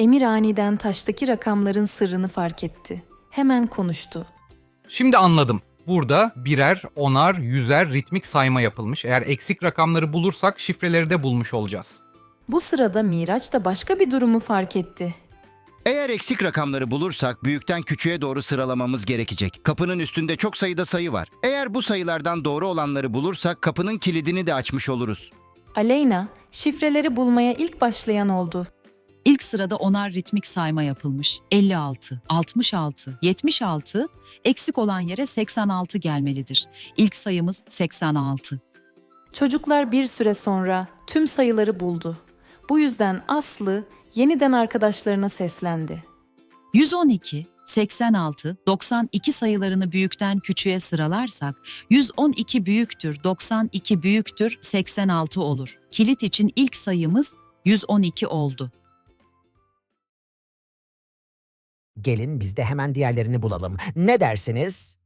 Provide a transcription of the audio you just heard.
Emir aniden taştaki rakamların sırrını fark etti. Hemen konuştu. Şimdi anladım. Burada birer, onar, yüzer ritmik sayma yapılmış. Eğer eksik rakamları bulursak şifreleri de bulmuş olacağız. Bu sırada Miraç da başka bir durumu fark etti. Eğer eksik rakamları bulursak büyükten küçüğe doğru sıralamamız gerekecek. Kapının üstünde çok sayıda sayı var. Eğer bu sayılardan doğru olanları bulursak kapının kilidini de açmış oluruz. Aleyna, şifreleri bulmaya ilk başlayan oldu. İlk sırada onar ritmik sayma yapılmış. 56, 66, 76, eksik olan yere 86 gelmelidir. İlk sayımız 86. Çocuklar bir süre sonra tüm sayıları buldu. Bu yüzden Aslı yeniden arkadaşlarına seslendi. 112, 86, 92 sayılarını büyükten küçüğe sıralarsak 112 büyüktür, 92 büyüktür, 86 olur. Kilit için ilk sayımız 112 oldu. Gelin biz de hemen diğerlerini bulalım. Ne dersiniz?